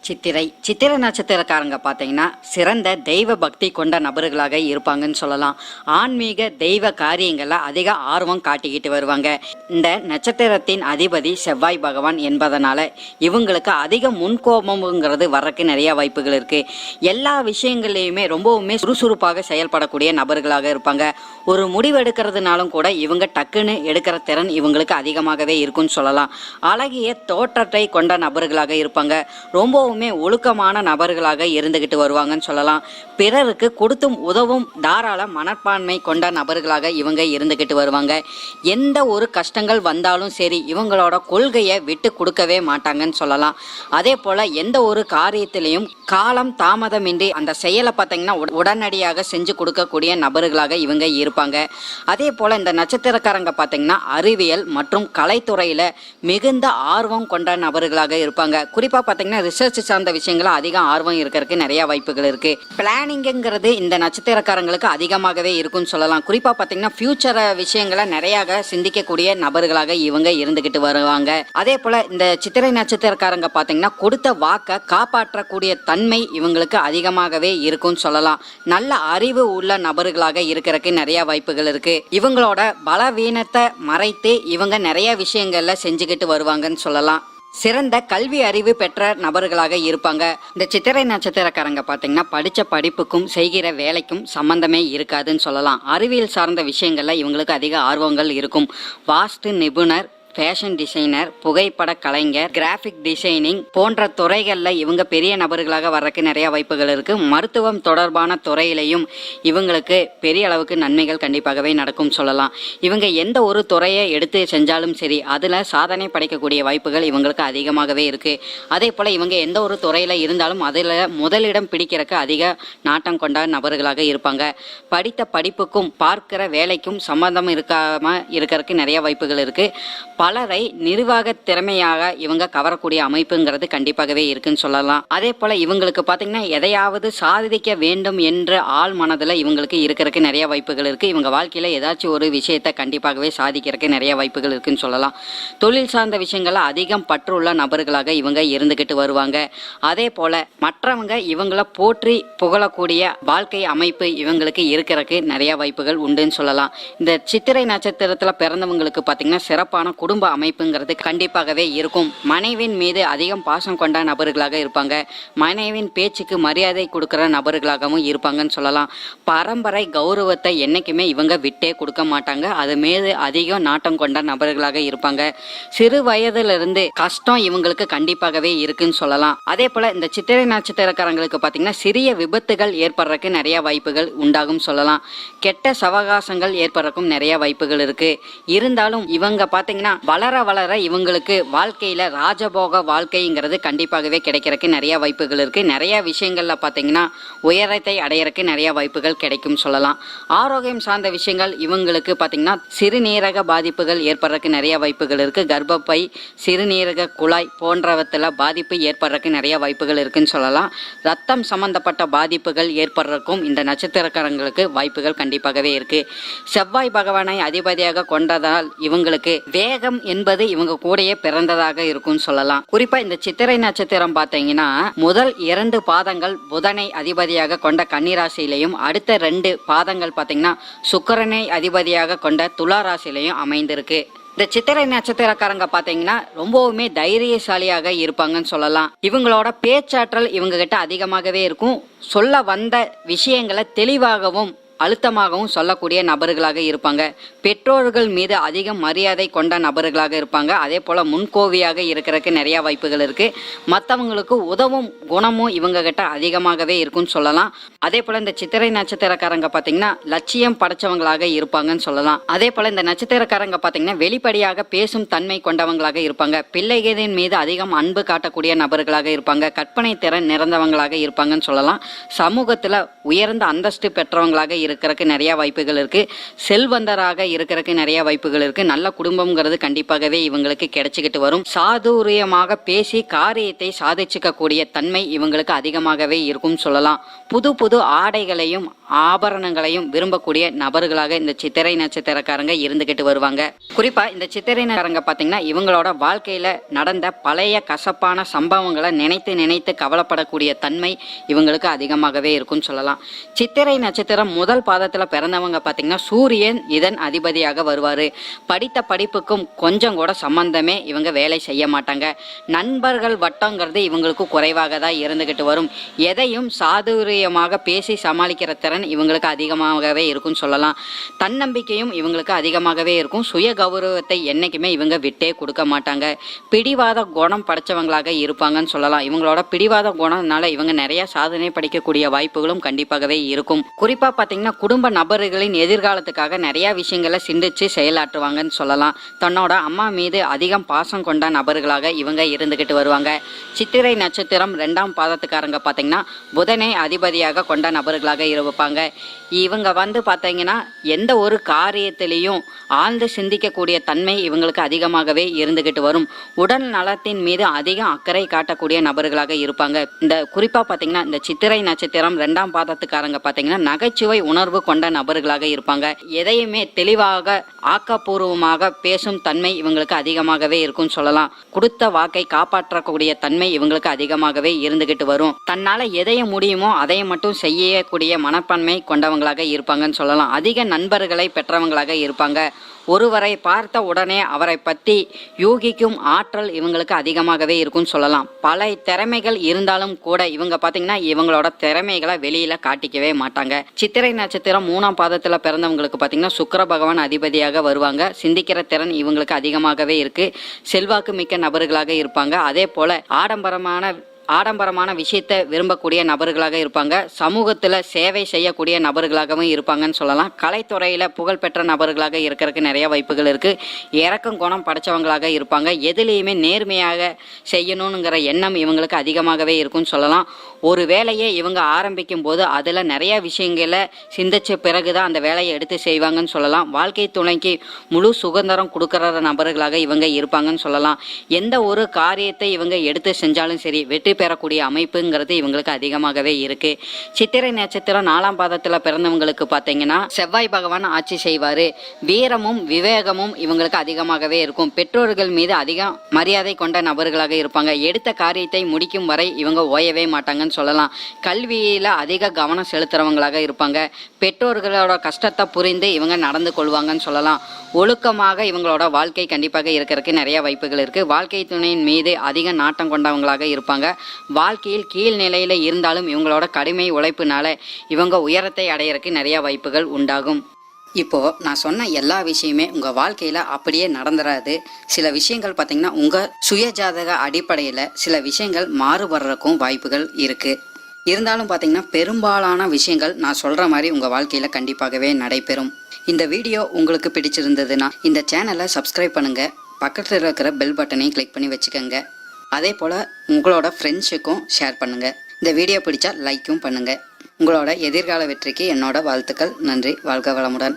சித்திரை. சித்திரை நட்சத்திரக்காரங்க பார்த்தீங்கன்னா சிறந்த தெய்வ பக்தி கொண்ட நபர்களாக இருப்பாங்கன்னு சொல்லலாம். ஆன்மீக தெய்வ காரியங்களில் அதிக ஆர்வம் காட்டிக்கிட்டு வருவாங்க. இந்த நட்சத்திரத்தின் அதிபதி செவ்வாய் பகவான் என்பதனால இவங்களுக்கு அதிக முன்கோபம்ங்கிறது வர்றதுக்கு நிறைய வாய்ப்புகள் இருக்கு. எல்லா விஷயங்கள்லையுமே ரொம்பவுமே சுறுசுறுப்பாக செயல்படக்கூடிய நபர்களாக இருப்பாங்க. ஒரு முடிவு எடுக்கிறதுனாலும் கூட இவங்க டக்குன்னு எடுக்கிற திறன் இவங்களுக்கு அதிகமாகவே இருக்கும்னு சொல்லலாம். அழகிய தோற்றத்தை கொண்ட நபர்களாக இருப்பாங்க. ரொம்பவுமே ஒழுக்கமான நபர்களாக இருந்துகிட்டு வருவாங்கன்னு சொல்லலாம். பிறருக்கு கொடுத்தும் உதவும் தாராள மனப்பான்மை கொண்ட நபர்களாக இவங்க இருந்துகிட்டு வருவாங்க. எந்த ஒரு கஷ்டங்கள் வந்தாலும் சரி இவங்களோட கொள்கையை விட்டு கொடுக்கவே மாட்டாங்கன்னு சொல்லலாம். அதே போல எந்த ஒரு காரியத்திலையும் காலம் தாமதமின்றி அந்த செயலை பார்த்தீங்கன்னா உடனடியாக செஞ்சு கொடுக்கக்கூடிய நபர்களாக இவங்க இருப்பாங்க அதே போல இந்த நட்சத்திரக்காரங்க பார்த்தீங்கன்னா அறிவியல் மற்றும் கலைத்துறையில மிகுந்த ஆர்வம் கொண்ட நபர்களாக இருப்பாங்க. குறிப்பா பார்த்தீங்கன்னா ரிசர்ச் சார்ந்த விஷயங்கள அதிகம் ஆர்வம் இருக்கிறதுக்கு நிறைய வாய்ப்புகள் இருக்கு. பிளானிங்கிறது இந்த நட்சத்திரக்காரங்களுக்கு அதிகமாகவே இருக்கும்னு சொல்லலாம். குறிப்பா பார்த்தீங்கன்னா ஃபியூச்சர் விஷயங்களை நிறைய சிந்திக்கக்கூடிய நபர்களாக இவங்க இருந்துகிட்டு வருவாங்க. அதே போல இந்த சித்திரை நட்சத்திரக்காரங்க பார்த்தீங்கன்னா கொடுத்த வாக்கை காப்பாற்றக்கூடிய தன்மை இவங்களுக்கு அதிகமாகவே இருக்கும்னு சொல்லலாம். நல்ல அறிவு உள்ள நபர்களாக இருக்கிறதுக்கு நிறைய வாய்ப்புகள் இருக்கு. இவங்களோட பலவீனத்தை மறைத்து இவங்க நிறைய விஷயங்கள்ல செஞ்சுக்கிட்டு வருவாங்கன்னு சொல்லலாம். சிறந்த கல்வி அறிவு பெற்ற நபர்களாக இருப்பாங்க. இந்த சித்திரை நட்சத்திரக்காரங்க பார்த்தீங்கன்னா படித்த படிப்புக்கும் செய்கிற வேலைக்கும் சம்பந்தமே இருக்காதுன்னு சொல்லலாம். அறிவியல் சார்ந்த விஷயங்களில் இவங்களுக்கு அதிக ஆர்வங்கள் இருக்கும். வாஸ்து நிபுணர் ஃபேஷன் டிசைனர் புகைப்பட கலைஞர் கிராஃபிக் டிசைனிங் போன்ற துறைகளில் இவங்க பெரிய நபர்களாக வர்றதுக்கு நிறைய வாய்ப்புகள் இருக்கு. மருத்துவம் தொடர்பான துறையிலையும் இவங்களுக்கு பெரிய அளவுக்கு நன்மைகள் கண்டிப்பாகவே நடக்கும் சொல்லலாம். இவங்க எந்த ஒரு துறையை எடுத்து செஞ்சாலும் சரி அதில் சாதனை படைக்கக்கூடிய வாய்ப்புகள் இவங்களுக்கு அதிகமாகவே இருக்கு. அதே போல் இவங்க எந்த ஒரு துறையில் இருந்தாலும் அதில் முதலிடம் பிடிக்கிறக்கு அதிக நாட்டம் கொண்ட நபர்களாக இருப்பாங்க. படித்த படிப்புக்கும் பார்க்கிற வேலைக்கும் சம்பந்தம் இருக்காம இருக்கிறதுக்கு நிறைய வாய்ப்புகள் இருக்கு. பலரை நிர்வாக திறமையாக இவங்க கவரக்கூடிய அமைப்புங்கிறது கண்டிப்பாகவே இருக்குன்னு சொல்லலாம். அதே போல இவங்களுக்கு பார்த்தீங்கன்னா எதையாவது சாதிக்க வேண்டும் என்ற ஆள் மனதில் இவங்களுக்கு இருக்கிறதுக்கு நிறைய வாய்ப்புகள் இருக்கு. இவங்க வாழ்க்கையில ஏதாச்சும் ஒரு விஷயத்தை கண்டிப்பாகவே சாதிக்கிறதுக்கு நிறைய வாய்ப்புகள் இருக்குன்னு சொல்லலாம். தொழில் சார்ந்த விஷயங்கள்ல அதிகம் பற்றுள்ள நபர்களாக இவங்க இருந்துகிட்டு வருவாங்க. அதே போல மற்றவங்க இவங்கள போற்றி புகழக்கூடிய வாழ்க்கை அமைப்பு இவங்களுக்கு இருக்கிறதுக்கு நிறைய வாய்ப்புகள் உண்டுன்னு சொல்லலாம். இந்த சித்திரை நட்சத்திரத்துல பிறந்தவங்களுக்கு பாத்தீங்கன்னா சிறப்பான குடும்ப அமைப்புங்கிறது கண்டிப்பாகவே இருக்கும். மனைவின் மீது அதிகம் பாசம் கொண்ட நபர்களாக இருப்பாங்க. மனைவின் பேச்சுக்கு மரியாதை கொடுக்குற நபர்களாகவும் இருப்பாங்கன்னு சொல்லலாம். பரம்பரை கௌரவத்தை என்றைக்குமே இவங்க விட்டே கொடுக்க மாட்டாங்க. அது மீது அதிகம் நாட்டம் கொண்ட நபர்களாக இருப்பாங்க. சிறு வயதிலிருந்து கஷ்டம் இவங்களுக்கு கண்டிப்பாகவே இருக்குன்னு சொல்லலாம். அதே போல இந்த சித்திரை நட்சத்திரக்காரங்களுக்கு பார்த்தீங்கன்னா சிறிய விபத்துகள் ஏற்படுறதுக்கு நிறைய வாய்ப்புகள் உண்டாகும் சொல்லலாம். கெட்ட சவகாசங்கள் ஏற்படுறதுக்கும் நிறைய வாய்ப்புகள் இருக்கு. இருந்தாலும் இவங்க பார்த்தீங்கன்னா வளர வளர இவங்களுக்கு வாழ்க்கையில ராஜபோக வாழ்க்கைங்கிறது கண்டிப்பாகவே கிடைக்கிறதுக்கு நிறைய வாய்ப்புகள் இருக்கு. நிறைய விஷயங்கள்ல பார்த்தீங்கன்னா உயரத்தை அடையறதுக்கு நிறைய வாய்ப்புகள் கிடைக்கும் சொல்லலாம். ஆரோக்கியம் சார்ந்த விஷயங்கள் இவங்களுக்கு பார்த்தீங்கன்னா சிறுநீரக பாதிப்புகள் ஏற்படுறதுக்கு நிறைய வாய்ப்புகள் இருக்கு. கர்ப்பப்பை சிறுநீரக குழாய் போன்றவற்றில் பாதிப்பு ஏற்படுறதுக்கு நிறைய வாய்ப்புகள் இருக்குன்னு சொல்லலாம். ரத்தம் சம்பந்தப்பட்ட பாதிப்புகள் ஏற்படுறதுக்கும் இந்த நட்சத்திரக்காரங்களுக்கு வாய்ப்புகள் கண்டிப்பாகவே இருக்கு. செவ்வாய் பகவானை அதிபதியாக கொண்டதால் இவங்களுக்கு வேக வேகம் என்பது இவங்க கூடயே பிறந்ததாக இருக்கும்னு சொல்லலாம். குறிப்பா இந்த சித்திரை நட்சத்திரம் பார்த்தீங்கன்னா முதல் இரண்டு பாதங்கள் புதனை அதிபதியாக கொண்ட கன்னிராசியிலையும் அடுத்த ரெண்டு பாதங்கள் பார்த்தீங்கன்னா சுக்கரனை அதிபதியாக கொண்ட துலா ராசியிலையும் அமைந்திருக்கு. இந்த சித்திரை நட்சத்திரக்காரங்க பார்த்தீங்கன்னா ரொம்பவுமே தைரியசாலியாக இருப்பாங்கன்னு சொல்லலாம். இவங்களோட பேச்சாற்றல் இவங்க கிட்ட அதிகமாகவே இருக்கும். சொல்ல வந்த விஷயங்களை தெளிவாகவும் அழுத்தமாகவும் சொல்லக்கூடிய நபர்களாக இருப்பாங்க. பெற்றோர்கள் மீது அதிக மரியாதை கொண்ட நபர்களாக இருப்பாங்க. அதே போல் முன்கோவியாக இருக்கிறதுக்கு நிறைய வாய்ப்புகள் இருக்குது மற்றவங்களுக்கு உதவும் குணமும் இவங்க கிட்ட அதிகமாகவே இருக்கும்னு சொல்லலாம். அதே போல் இந்த சித்திரை நட்சத்திரக்காரங்க பார்த்தீங்கன்னா லட்சியம் படைச்சவங்களாக இருப்பாங்கன்னு சொல்லலாம். அதே போல் இந்த நட்சத்திரக்காரங்க பார்த்தீங்கன்னா வெளிப்படையாக பேசும் தன்மை கொண்டவங்களாக இருப்பாங்க. பிள்ளைகளின் மீது அதிகம் அன்பு காட்டக்கூடிய நபர்களாக இருப்பாங்க. கற்பனை திறன் நிறந்தவங்களாக இருப்பாங்கன்னு சொல்லலாம். சமூகத்தில் உயர்ந்த அந்தஸ்து பெற்றவங்களாக இருக்கிறதுக்கு நிறைய வாய்ப்புகள் இருக்கு. செல்வந்தராக இருக்கிறதுக்கு நிறைய வாய்ப்புகள் இருக்கு. நல்ல குடும்பம்ங்கிறது கண்டிப்பாகவே இவங்களுக்கு கிடைச்சிக்கிட்டு வரும். சாதுரியமாக பேசி காரியத்தை சாதிச்சுக்க கூடிய தன்மை இவங்களுக்கு அதிகமாகவே இருக்கும் சொல்லலாம். புது புது ஆடைகளையும் ஆபரணங்களையும் விரும்பக்கூடிய நபர்களாக இந்த சித்திரை நட்சத்திரக்காரங்க இருந்துகிட்டு வருவாங்க. குறிப்பா இந்த சித்திரை நகரங்க பாத்தீங்கன்னா இவங்களோட வாழ்க்கையில நடந்த பழைய கசப்பான சம்பவங்களை நினைத்து நினைத்து கவலைப்படக்கூடிய தன்மை இவங்களுக்கு அதிகமாகவே இருக்கும்னு சொல்லலாம். சித்திரை நட்சத்திரம் முதல் பாதத்தில் பிறந்தவங்க பார்த்தீங்கன்னா சூரியன் இதன் அதிபதியாக வருவார். படித்த படிப்புக்கும் கொஞ்சம் கூட சம்பந்தமே இவங்க வேலை செய்ய மாட்டாங்க. நண்பர்கள் வட்டங்கிறது இவங்களுக்கு குறைவாக தான் இருந்துகிட்டு வரும். எதையும் சாதுரியமாக பேசி சமாளிக்கிற திறன் இவங்களுக்கு அதிகமாகவே இருக்கும்னு சொல்லலாம். தன்னம்பிக்கையும் இவங்களுக்கு அதிகமாகவே இருக்கும். சுய கௌரவத்தை என்னைக்குமே இவங்க விட்டே கொடுக்க மாட்டாங்க. பிடிவாத குணம் படைச்சவங்களாக இருப்பாங்கன்னு சொல்லலாம். இவங்களோட பிடிவாத குணம்னால இவங்க நிறைய சாதனை படிக்கக்கூடிய வாய்ப்புகளும் கண்டிப்பாகவே இருக்கும். குறிப்பா பார்த்தீங்கன்னா குடும்ப நபர்களின் எதிர்காலத்துக்காக நிறையா விஷயங்களை சிந்திச்சு செயலாற்றுவாங்கன்னு சொல்லலாம். தன்னோட அம்மா மீது அதிகம் பாசம் கொண்ட நபர்களாக இவங்க இருந்துகிட்டு வருவாங்க. சித்திரை நட்சத்திரம் ரெண்டாம் பாதத்துக்காரங்க பார்த்தீங்கன்னா புதனை அதிபதியாக கொண்ட நபர்களாக இருப்பாங்க. இவங்க வந்து பார்த்தீங்கன்னா எந்த ஒரு காரியத்திலையும் ஆழ்ந்து சிந்திக்கக்கூடிய தன்மை இவங்களுக்கு அதிகமாகவே இருந்துகிட்டு வரும். உடல் நலத்தின் மீது அதிக அக்கறை காட்டக்கூடிய நபர்களாக இருப்பாங்க. இந்த குறிப்பாக பார்த்தீங்கன்னா இந்த சித்திரை நட்சத்திரம் ரெண்டாம் பாதத்துக்காரங்க பார்த்தீங்கன்னா நகைச்சுவை உணர்வு உணர்வு கொண்ட நபர்களாக இருப்பாங்க. எதையுமே தெளிவாக ஆக்கப்பூர்வமாக பேசும் தன்மை இவங்களுக்கு அதிகமாகவே இருக்கும்னு சொல்லலாம். கொடுத்த வாக்கை காப்பாற்றக்கூடிய தன்மை இவங்களுக்கு அதிகமாகவே இருந்துகிட்டு வரும். தன்னால எதைய முடியுமோ அதை மட்டும் செய்யக்கூடிய மனப்பான்மை கொண்டவங்களாக இருப்பாங்கன்னு சொல்லலாம். அதிக நண்பர்களை பெற்றவங்களாக இருப்பாங்க. ஒருவரை பார்த்த உடனே அவரை பற்றி யூகிக்கும் ஆற்றல் இவங்களுக்கு அதிகமாகவே இருக்கும்னு சொல்லலாம். பல திறமைகள் இருந்தாலும் கூட இவங்க பார்த்தீங்கன்னா இவங்களோட திறமைகளை வெளியில் காட்டிக்கவே மாட்டாங்க. சித்திரை நட்சத்திரம் மூணாம் பாதத்தில் பிறந்தவங்களுக்கு பார்த்தீங்கன்னா சுக்கர பகவான் அதிபதியாக வருவாங்க. சிந்திக்கிற திறன் இவங்களுக்கு அதிகமாகவே இருக்குது செல்வாக்கு மிக்க நபர்களாக இருப்பாங்க. அதே போல் ஆடம்பரமான ஆடம்பரமான விஷயத்தை விரும்பக்கூடிய நபர்களாக இருப்பாங்க. சமூகத்தில் சேவை செய்யக்கூடிய நபர்களாகவும் இருப்பாங்கன்னு சொல்லலாம். கலைத்துறையில் புகழ்பெற்ற நபர்களாக இருக்கிறதுக்கு நிறைய வாய்ப்புகள் இருக்குது இறக்கும் குணம் படைச்சவங்களாக இருப்பாங்க. எதுலேயுமே நேர்மையாக செய்யணுங்கிற எண்ணம் இவங்களுக்கு அதிகமாகவே இருக்கும்னு சொல்லலாம். ஒரு வேலையை இவங்க ஆரம்பிக்கும் போது அதில் நிறைய விஷயங்களை சிந்திச்ச பிறகு தான் அந்த வேலையை எடுத்து செய்வாங்கன்னு சொல்லலாம். வாழ்க்கை துணைக்கு முழு சுதந்திரம் கொடுக்குற நபர்களாக இவங்க இருப்பாங்கன்னு சொல்லலாம். எந்த ஒரு காரியத்தை இவங்க எடுத்து செஞ்சாலும் சரி வெற்றி பெறக்கூடிய அமைப்புங்கிறது இவங்களுக்கு அதிகமாகவே இருக்கு. சித்திரை நட்சத்திரம் நாலாம் பாதத்தில் பிறந்தவங்களுக்கு பார்த்தீங்கன்னா செவ்வாய் பகவான் ஆட்சி செய்வார். வீரமும் விவேகமும் இவங்களுக்கு அதிகமாகவே இருக்கும். பெற்றோர்கள் மீது அதிக மரியாதை கொண்ட நபர்களாக இருப்பாங்க. எடுத்த காரியத்தை முடிக்கும் வரை இவங்க ஓயவே மாட்டாங்கன்னு சொல்லலாம். கல்வியில அதிக கவனம் செலுத்துறவங்களாக இருப்பாங்க. பெற்றோர்களோட கஷ்டத்தை புரிந்து இவங்க நடந்து கொள்வாங்கன்னு சொல்லலாம். ஒழுக்கமாக இவங்களோட வாழ்க்கை கண்டிப்பாக இருக்கிறதுக்கு நிறைய வாய்ப்புகள் இருக்கு. வாழ்க்கை துணையின் மீது அதிக நாட்டம் கொண்டவங்களாக இருப்பாங்க. வாழ்க்கையில் கீழ் நிலையில் இருந்தாலும் இவங்களோட கடுமை உழைப்புனால இவங்க உயரத்தை அடையிறதுக்கு நிறைய வாய்ப்புகள் உண்டாகும். இப்போ நான் சொன்ன எல்லா விஷயமே உங்க வாழ்க்கையில அப்படியே நடந்துராது. சில விஷயங்கள் பார்த்தீங்கன்னா உங்க சுயஜாதக அடிப்படையில் சில விஷயங்கள் மாறுபடுறதுக்கும் வாய்ப்புகள் இருக்கு. இருந்தாலும் பார்த்தீங்கன்னா பெரும்பாலான விஷயங்கள் நான் சொல்கிற மாதிரி உங்கள் வாழ்க்கையில் கண்டிப்பாகவே நடைபெறும். இந்த வீடியோ உங்களுக்கு பிடிச்சிருந்ததுன்னா இந்த சேனலை சப்ஸ்கிரைப் பண்ணுங்க. பக்கத்தில் இருக்கிற பெல் பட்டனையும் கிளிக் பண்ணி வச்சுக்கோங்க. அதே போல் உங்களோட ஃப்ரெண்ட்ஸுக்கும் ஷேர் பண்ணுங்கள் இந்த வீடியோ பிடிச்சா லைக்கும் பண்ணுங்கள் உங்களோட எதிர்கால வெற்றிக்கு என்னோட வாழ்த்துக்கள். நன்றி. வாழ்க வளமுடன்.